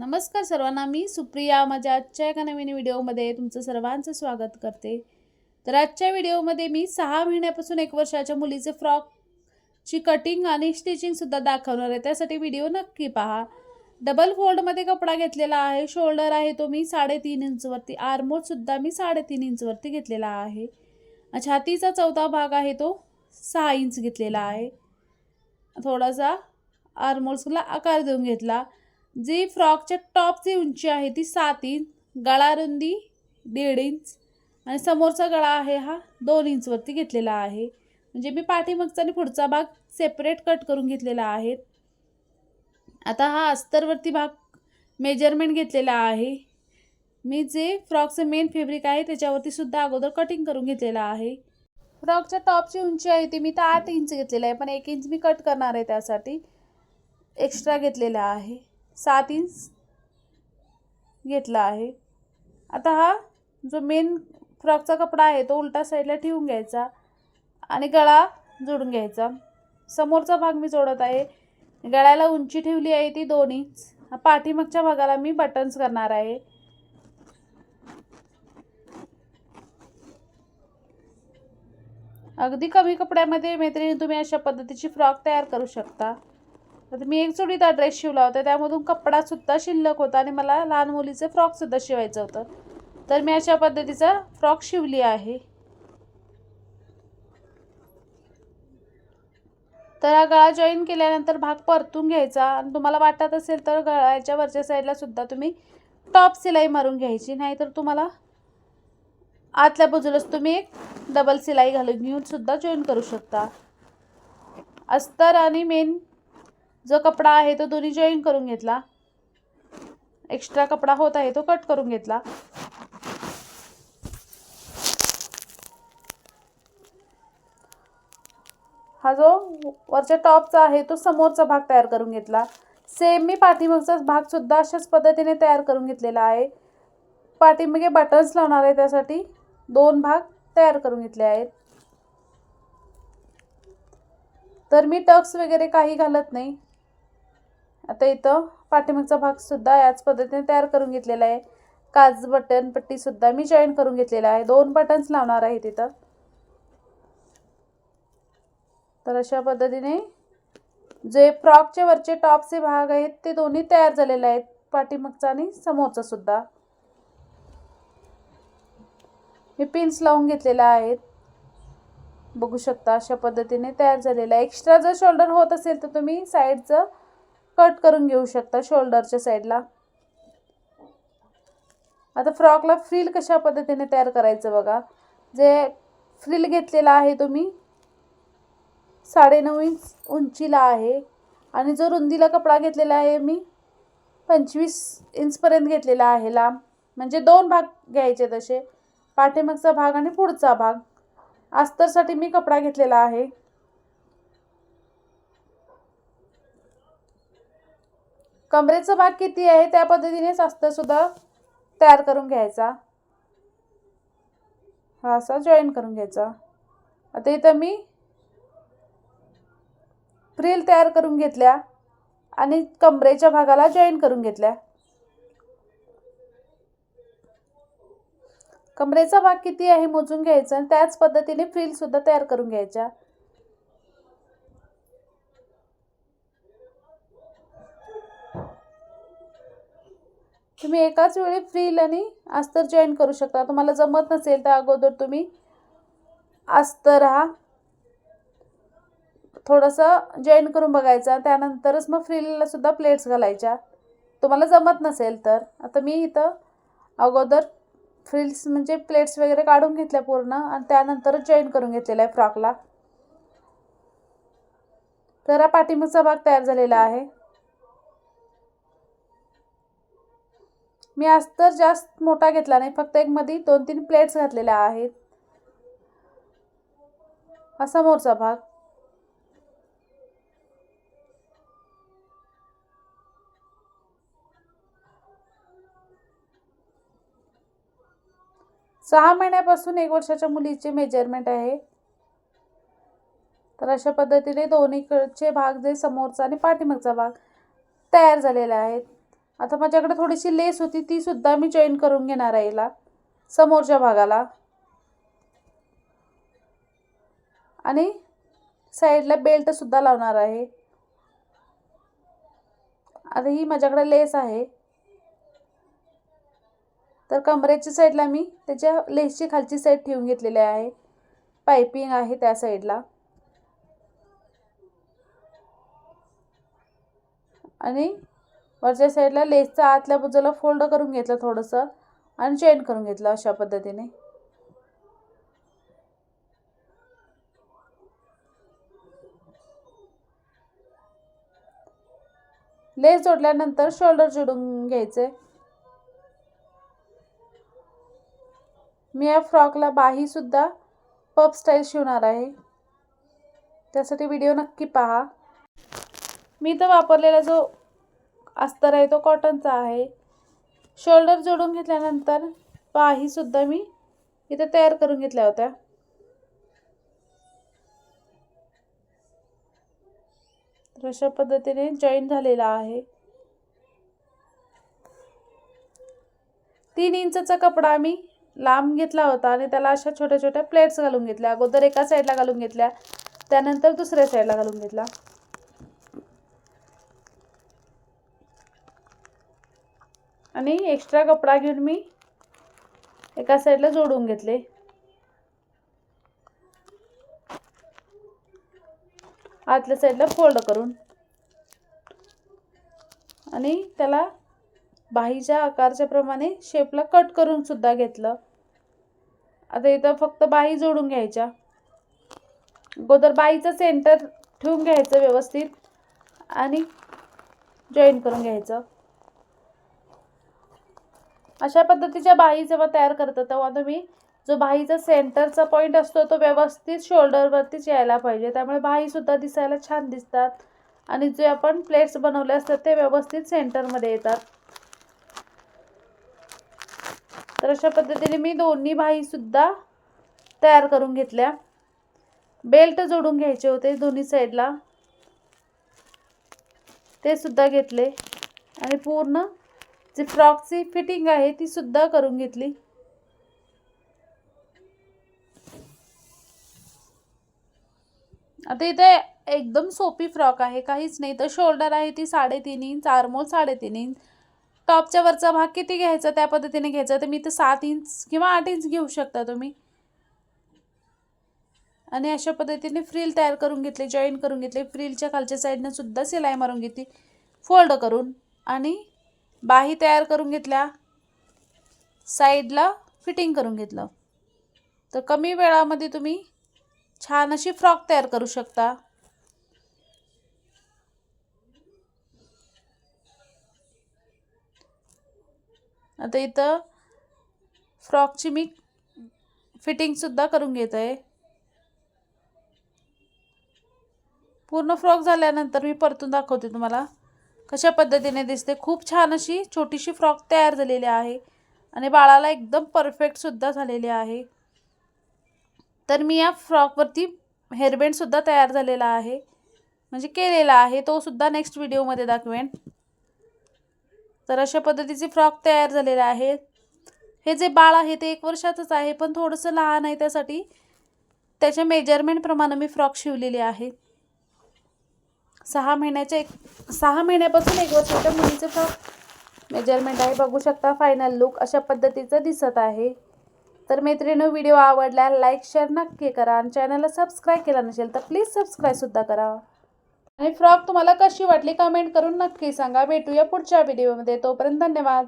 नमस्कार सर्वांना मी सुप्रिया. माझ्या आजच्या एका नवीन व्हिडिओमध्ये तुमचं सर्वांचं स्वागत करते. तर आजच्या व्हिडिओमध्ये मी सहा महिन्यापासून एक वर्षाच्या मुलीचे फ्रॉकची कटिंग आणि स्टिचिंगसुद्धा दाखवणार आहे. त्यासाठी व्हिडिओ नक्की पहा. डबल फोल्डमध्ये कपडा घेतलेला आहे. शोल्डर आहे तो मी साडेतीन इंचवरती आर्मोलसुद्धा मी साडेतीन इंचवरती घेतलेला आहे. छातीचा चौथा भाग आहे तो सहा इंच घेतलेला आहे. थोडासा आर्मोल्सला आकार देऊन घेतला. जी फ्रॉकच्या टॉपची उंची आहे ती सात इंच गळा रुंदी दीड इंच आणि समोरचा गळा आहे हा दोन इंचवरती घेतलेला आहे. म्हणजे मी पाठीमागचा आणि पुढचा भाग सेपरेट कट करून घेतलेला आहे. आता हा अस्तरवरती भाग मेजरमेंट घेतलेला आहे. मी जे फ्रॉकचं मेन फॅब्रिक आहे त्याच्यावरती सुद्धा अगोदर कटिंग करून घेतलेला आहे. फ्रॉकच्या टॉपची उंची आहे ती मी तर आठ इंच घेतलेलं आहे पण एक इंच मी कट करणार आहे त्यासाठी. एक्स्ट्रा घेतलेला आहे. सात इंच घेतला आहे. आता हा जो मेन फ्रॉकचा कपडा आहे तो उलटा साईडला ठेवून घ्यायचा आणि गळा जोडून घ्यायचा. समोरचा भाग मी जोडत आहे. गळ्याला उंची ठेवली आहे ती दोन इंच पाठीमागच्या भागाला मी बटन्स करणार आहे. अगदी कमी कपड्यामध्ये मैत्रिणी तुम्ही अशा पद्धतीची फ्रॉक तयार करू शकता. तर मी एक जोडीदार ड्रेस शिवला होता. त्यामधून कपडासुद्धा शिल्लक होता आणि मला लहान मुलीचे फ्रॉकसुद्धा शिवायचं होतं. तर मी अशा पद्धतीचा फ्रॉक शिवली आहे. तर हा गळा जॉईन केल्यानंतर भाग परतून घ्यायचा. आणि तुम्हाला वाटत असेल तर गळ्याच्या वरच्या साईडला सुद्धा तुम्ही टॉप सिलाई मारून घ्यायची. नाहीतर तुम्हाला आतल्या बाजूलाच तुम्ही एक डबल सिलाई घालून घेऊन सुद्धा जॉईन करू शकता. अस्तर आणि मेन जो कपडा आहे तो दोन्ही जॉईन करून घेतला. एक्स्ट्रा कपडा होत आहे तो कट करून घेतला. हा जो वरच्या टॉपचा आहे तो समोरचा भाग तयार करून घेतला. सेम मी पाठीमागचा भाग सुद्धा अशाच पद्धतीने तयार करून घेतलेला आहे. पाठीमागे बटन्स लावणार आहे त्यासाठी दोन भाग तयार करून घेतले आहेत. तर मी टक्स वगैरे काही घालत नाही. आता इथं पाठीमागचा भागसुद्धा याच पद्धतीने तयार करून घेतलेला आहे. काज बटन पट्टीसुद्धा मी जॉईन करून घेतलेला आहे. दोन बटन्स लावणार आहे तिथं. तर अशा पद्धतीने जे फ्रॉकचे वरचे टॉपचे भाग आहेत ते दोन्ही तयार झालेले आहेत. पाठीमागचा आणि समोरचा सुद्धा. मी पिन्स लावून घेतलेल्या आहेत बघू शकता अशा पद्धतीने तयार झालेला आहे. एक्स्ट्रा जर शोल्डर होत असेल तर तुम्ही साईडचं कट करून घेऊ शकता शोल्डरच्या साईडला. आता फ्रॉकला फ्रिल कशा पद्धतीने तयार करायचं बघा. जे फ्रिल घेतलेला आहे तुम्ही साडेनऊ इंच उंचीला आहे. आणि जो रुंदीला कपडा घेतलेला आहे मी पंचवीस इंचपर्यंत घेतलेला आहे लांब. म्हणजे दोन भाग घ्यायचे तसे पाठीमागचा भाग आणि पुढचा भाग. अस्तरसाठी मी कपडा घेतलेला आहे. कमरेचा भाग किती आहे? त्या पद्धतीनेच अस्तरसुद्धा तयार करून घ्यायचा. हा असा जॉईन करून घ्यायचा. आता इथं मी फ्रिल तयार करून घेतल्या आणि कमरेच्या भागाला जॉईन करून घेतल्या. कमरेचा भाग किती आहे मोजून घ्यायचा आणि त्याच पद्धतीने फ्रिलसुद्धा तयार करून घ्यायच्या. तुम्ही एकाच वेळी फ्रील आणि अस्तर जॉईन करू शकता. तुम्हाला जमत नसेल तर अगोदर तुम्ही अस्तर हा. थोडंसं जॉईन करून बघायचा त्यानंतरच मग फ्रिलला सुद्धा प्लेट्स घालायच्या. तुम्हाला जमत नसेल तर. आता मी इथं अगोदर फ्रिल्स म्हणजे प्लेट्स वगैरे काढून घेतल्या पूर्ण आणि त्यानंतरच जॉईन करून घेतलेला आहे फ्रॉकला तर हा पाठीमागचा भाग तयार झालेला आहे. मी अस्तर जास्त मोठा घेतला नाही फक्त एक मध्ये दोन तीन प्लेट्स घातलेल्या आहेत. हा समोरचा भाग. सहा महिन्यापासून एक वर्षाच्या मुलीचे मेजरमेंट आहे. तर अशा पद्धतीने दोन्हीकडचे भाग जे समोरचा आणि पाठीमागचा भाग तयार झालेले आहेत आता माझ्याकडे थोडीशी लेस होती ती सुद्धा मी जॉईन करून घेणार आहे याला समोरच्या भागाला. आणि साईडला बेल्ट सुद्धा लावणार आहे. आता ही माझ्याकडे लेस आहे. तर कमरेच्या साईडला मी त्याच्या लेसची खालची साईड ठेवून घेतलेली आहे. पायपिंग आहे त्या साईडला आणि वरच्या साईडला लेसचा आतल्या बाजूला फोल्ड करून घेतलं थोडंसं आणि चेन करून घेतलं अशा पद्धतीने. लेस जोडल्यानंतर शोल्डर जोडून घ्यायचे. मी या फ्रॉकला बाही सुद्धा पप स्टाईल शिवणार आहे. त्यासाठी व्हिडिओ नक्की पहा. मी तर वापरलेला जो अस्तर आहे तो कॉटनचा आहे. शोल्डर जोडून घेतल्यानंतर पाहीसुद्धा मी इथे तयार करून घेतल्या होत्या. तर अशा पद्धतीने जॉईन झालेला आहे. तीन इंचचा कपडा मी लांब घेतला होता आणि त्याला अशा छोट्या छोट्या प्लेट्स घालून घेतल्या. अगोदर एका साईडला घालून घेतल्या त्यानंतर दुसऱ्या साईडला घालून घेतला. आणि एक्स्ट्रा कपडा घेऊन मी एका साईडला जोडून घेतले. आतल्या साईडला फोल्ड करून. आणि त्याला बाहीच्या आकारच्या प्रमाणे शेपला कट करून सुद्धा घेतलं. आता इथं फक्त बाही जोडून घ्यायच्या. अगोदर बाईचं सेंटर ठेवून घ्यायचं व्यवस्थित. आणि जॉईन करून घ्यायचं. अशा पद्धतीच्या बाही जेव्हा तयार करतात तेव्हा तुम्ही जो बाहीचा सेंटरचा पॉईंट असतो तो व्यवस्थित शोल्डरवरतीच यायला पाहिजे. त्यामुळे बाहीसुद्धा दिसायला छान दिसतात. आणि जे आपण प्लेट्स बनवले असतात ते व्यवस्थित सेंटरमध्ये येतात. तर अशा पद्धतीने मी दोन्ही बाहीसुद्धा तयार करून घेतल्या. बेल्ट जोडून घ्यायचे होते दोन्ही साईडला. ते सुद्धा घेतले. आणि पूर्ण जी फ्रॉकची फिटिंग आहे ती सुद्धा करून घेतली. आता इथे एकदम सोपी फ्रॉक आहे काहीच नाही. तर शोल्डर आहे ती साडेतीन इंच आरमोल साडेतीन इंच. टॉपच्या वरचा भाग किती घ्यायचा त्या पद्धतीने घ्यायचा. तर मी तर सात इंच किंवा आठ इंच घेऊ शकता तुम्ही. आणि अशा पद्धतीने फ्रील तयार करून घेतले जॉईन करून घेतले. फ्रीलच्या खालच्या साईडनं सुद्धा सिलाई मारून घेतली. फोल्ड करून. आणि बाही तयार करून घेतल्या. साईडला फिटिंग करून घेतलं. तर कमी वेळामध्ये तुम्ही छान अशी फ्रॉक तयार करू शकता. आता इथं फ्रॉकची मी फिटिंगसुद्धा करून घेत. आहे पूर्ण फ्रॉक झाल्यानंतर मी परतून दाखवते तुम्हाला. कशा पद्धतीने दिसते? खूप छान अशी छोटीशी फ्रॉक तयार झालेली आहे. आणि बाळाला एकदम परफेक्टसुद्धा झालेली आहे. तर मी या फ्रॉकवरती हेअरबँडसुद्धा तयार झालेला आहे. म्हणजे केलेला आहे. तो सुद्धा नेक्स्ट व्हिडिओमध्ये दाखवेन. तर अशा पद्धतीचे फ्रॉक तयार झालेले आहे. हे जे बाळ आहे ते एक वर्षाचंच आहे पण थोडंसं लहान आहे त्यासाठी त्याच्या मेजरमेंटप्रमाणे मी फ्रॉक शिवलेली आहे. सहा महिन्याच्या एक सहा महिन्यापासून एक वर्षाच्या मुलीचं फ्रॉक मेजरमेंट आहे. बघू शकता फायनल लुक अशा पद्धतीचं दिसत आहे. तर मैत्रिणी व्हिडिओ आवडला लाईक शेअर नक्की करा आणि चॅनलला सबस्क्राईब केला नसेल तर प्लीज सबस्क्राईबसुद्धा करा. आणि फ्रॉक तुम्हाला कशी वाटली कमेंट करून नक्की सांगा. भेटूया पुढच्या व्हिडिओमध्ये तोपर्यंत धन्यवाद.